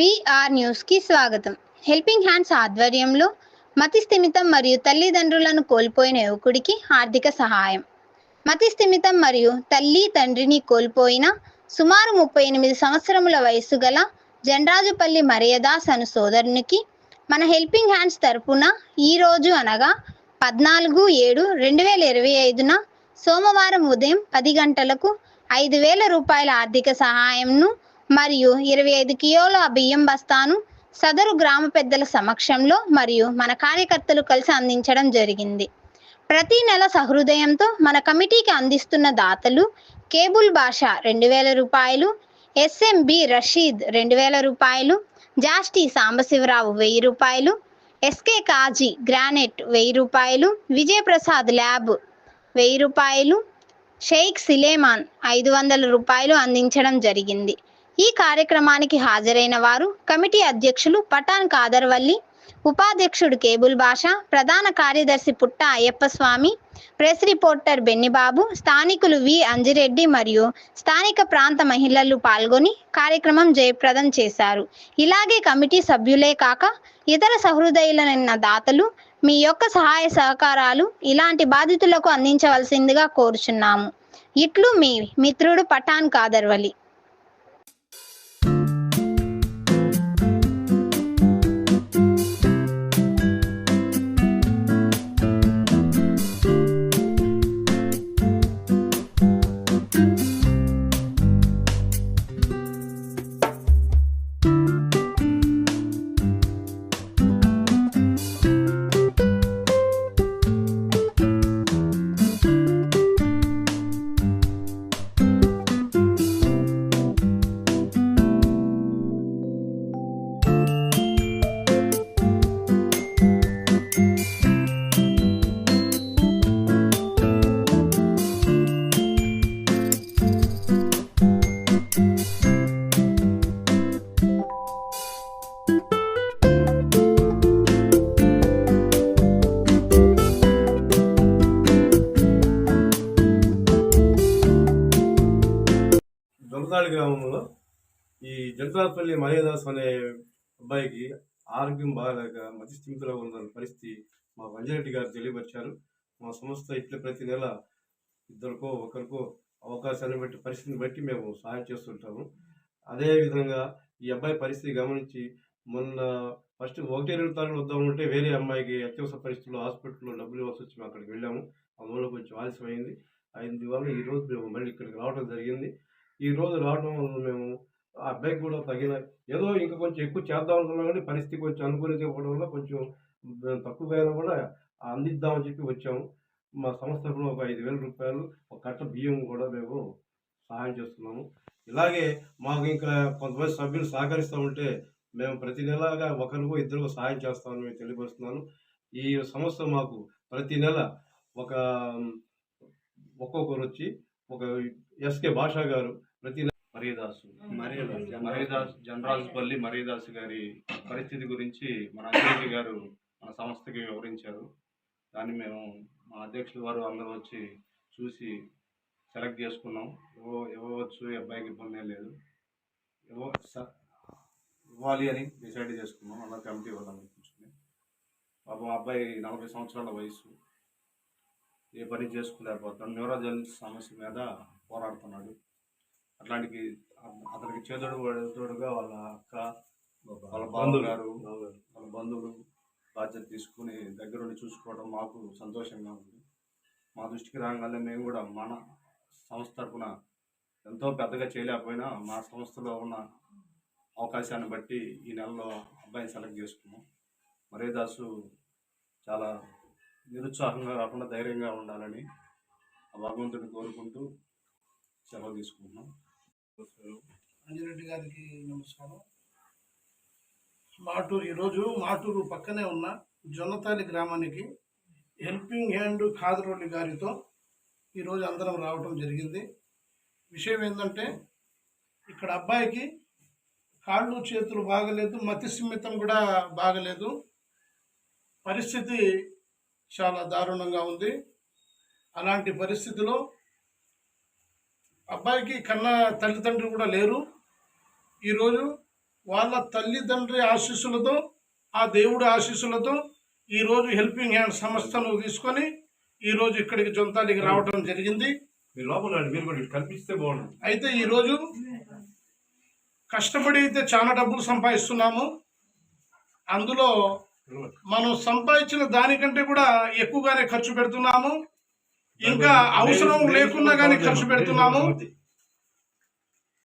BR న్యూస్కి స్వాగతం. Helping hands ఆధ్వర్యంలో మతి స్థిమితం మరియు తల్లిదండ్రులను కోల్పోయిన యువకుడికి ఆర్థిక సహాయం. మతి స్థిమితం మరియు తల్లి తండ్రిని కోల్పోయిన సుమారు ముప్పై ఎనిమిది సంవత్సరముల వయసు గల జనరాజుపల్లి మరియదాస్ అను సోదరునికి మన హెల్పింగ్ హ్యాండ్స్ తరపున ఈ రోజు అనగా పద్నాలుగు ఏడు రెండు వేల ఇరవై ఐదున సోమవారం ఉదయం పది గంటలకు ఐదు వేల రూపాయల ఆర్థిక సహాయంను మరియు ఇరవై ఐదు కిలోల బియ్యం బస్తాను సదరు గ్రామ పెద్దల సమక్షంలో మరియు మన కార్యకర్తలు కలిసి అందించడం జరిగింది. ప్రతి నెల సహృదయంతో మన కమిటీకి అందిస్తున్న దాతలు కేబుల్ భాష రెండు వేల రూపాయలు ఎస్ఎంబి రషీద్ రెండు వేల రూపాయలు జాస్టి సాంబశివరావు వెయ్యి రూపాయలు ఎస్కే కాజీ గ్రానైట్ వెయ్యి రూపాయలు విజయప్రసాద్ ల్యాబ్ వెయ్యి రూపాయలు షేక్ సిలేమాన్ ఐదు వందల రూపాయలు అందించడం జరిగింది. ఈ కార్యక్రమానికి హాజరైన వారు కమిటీ అధ్యక్షులు పఠాన్ కాదర్వల్లి ఉపాధ్యక్షుడు కేబుల్ భాష ప్రధాన కార్యదర్శి పుట్ట అయ్యప్ప స్వామి ప్రెస్ రిపోర్టర్ బెన్నిబాబు స్థానికులు వి అంజిరెడ్డి మరియు స్థానిక ప్రాంత మహిళలు పాల్గొని కార్యక్రమం జయప్రదం చేశారు. ఇలాగే కమిటీ సభ్యులే కాక ఇతర సహృదయులైన దాతలు మీ యొక్క సహాయ సహకారాలు ఇలాంటి బాధితులకు అందించవలసిందిగా కోరుచున్నాము. ఇట్లు మీ మిత్రుడు పఠాన్ కాదర్వలి గ్రామంలో ఈ జంతాపల్లి మర్యాదాస్ అనే అబ్బాయికి ఆరోగ్యం బాగాలేక మతి స్థితిలో ఉన్న పరిస్థితి మా వంజరెడ్డి గారు తెలియపరిచారు. మా సంస్థ ఇట్లా ప్రతి నెల ఇద్దరికో ఒకరికో అవకాశాన్ని బట్టి పరిస్థితిని బట్టి మేము సహాయం చేస్తుంటాము. అదేవిధంగా ఈ అబ్బాయి పరిస్థితి గమనించి మొన్న ఫస్ట్ ఒకటి రెండు తారీఖు వద్దామంటే వేరే అమ్మాయికి అత్యవసర పరిస్థితుల్లో హాస్పిటల్లో డబ్బులు ఇవ్వాల్సి వచ్చి మేము అక్కడికి వెళ్ళాము. అందువల్ల కొంచెం ఆలస్యమైంది. అయింది ఈ రోజు మేము మళ్ళీ ఇక్కడికి రావడం జరిగింది. ఈ రోజు రావడం వల్ల మేము ఆ అబ్బాయికి కూడా తగిన ఏదో ఇంకా కొంచెం ఎక్కువ చేద్దాం అనుకున్నాం కానీ పరిస్థితి కొంచెం అనుకూలించకపోవడం వల్ల కొంచెం తక్కువ అయినా కూడా అందిద్దామని చెప్పి వచ్చాము. మా సంస్థ కూడా ఒక ఐదు వేల రూపాయలు ఒక కట్ట బియ్యం కూడా మేము సహాయం చేస్తున్నాము. ఇలాగే మాకు ఇంకా కొంతమంది సభ్యులు సహకరిస్తూ ఉంటే మేము ప్రతి నెలగా ఒకరికో ఇద్దరికో సహాయం చేస్తామని మేము తెలియపరుస్తున్నాను. ఈ సంస్థ మాకు ప్రతి నెల ఒక ఒక్కొక్కరు వచ్చి ఒక ఎస్కే భాషా గారు ప్రతి నెల మరీదాసు మరీదాస్ జనరాజుపల్లి మరీదాస్ గారి పరిస్థితి గురించి మన అధ్యక్షుడి గారు మన సంస్థకి వివరించారు. దాన్ని మేము మా అధ్యక్షులు వారు అందరూ వచ్చి చూసి సెలెక్ట్ చేసుకున్నాం. ఇవ్వ ఇవ్వవచ్చు అబ్బాయికి ఇబ్బంది లేదు. ఇవ్వ ఇవ్వాలి అని డిసైడ్ చేసుకున్నాం. అలా కమిటీ వాళ్ళని కూర్చుని పాపం అబ్బాయి నలభై సంవత్సరాల వయసు ఏ పని చేసుకోలేకపోతున్నాడు. న్యూరోజన్ సమస్య మీద పోరాడుతున్నాడు. అట్లాంటికి అ- అతనికి చేదోడు తోడుగా వాళ్ళ అక్క వాళ్ళ బంధువులు గారు వాళ్ళ బంధువులు బాధ్యత తీసుకుని దగ్గరుండి చూసుకోవడం మాకు సంతోషంగా ఉంది. మా దృష్టికి రాగానే మేము కూడా మన సంస్థ తరపున ఎంతో పెద్దగా చేయలేకపోయినా మా సంస్థలో ఉన్న అవకాశాన్ని బట్టి ఈ నెలలో అబ్బాయిని సెలెక్ట్ చేసుకున్నాం. మరేదాసు చాలా నిరుత్సాహంగా కాకుండా ధైర్యంగా ఉండాలని ఆ భగవంతుడిని కోరుకుంటూ సెలవు తీసుకుంటున్నాం. అంజిరెడ్డి గారికి నమస్కారం. మాటూరు ఈరోజు మాటూరు పక్కనే ఉన్న జొన్నతాలి గ్రామానికి హెల్పింగ్ హ్యాండ్ ఖాదరోళ్ళి గారితో ఈరోజు అందరం రావటం జరిగింది. విషయం ఏంటంటే ఇక్కడ అబ్బాయికి కాళ్ళు చేతులు బాగలేదు మతి సిమ్మితం కూడా బాగలేదు. పరిస్థితి చాలా దారుణంగా ఉంది. అలాంటి పరిస్థితిలో అబ్బాయికి కన్న తల్లిదండ్రులు కూడా లేరు. ఈరోజు వాళ్ళ తల్లిదండ్రి ఆశీస్సులతో ఆ దేవుడి ఆశీస్సులతో ఈరోజు హెల్పింగ్ హ్యాండ్ సంస్థను తీసుకొని ఈరోజు ఇక్కడికి జొంతాలికి రావడం జరిగింది. కనిపిస్తే బాగుంటుంది. అయితే ఈరోజు కష్టపడి అయితే చాలా డబ్బులు సంపాదిస్తున్నాము. అందులో మనం సంపాదించిన దానికంటే కూడా ఎక్కువగానే ఖర్చు పెడుతున్నాము. ఇంకా అవసరం లేకున్నా కానీ ఖర్చు పెడుతున్నాము.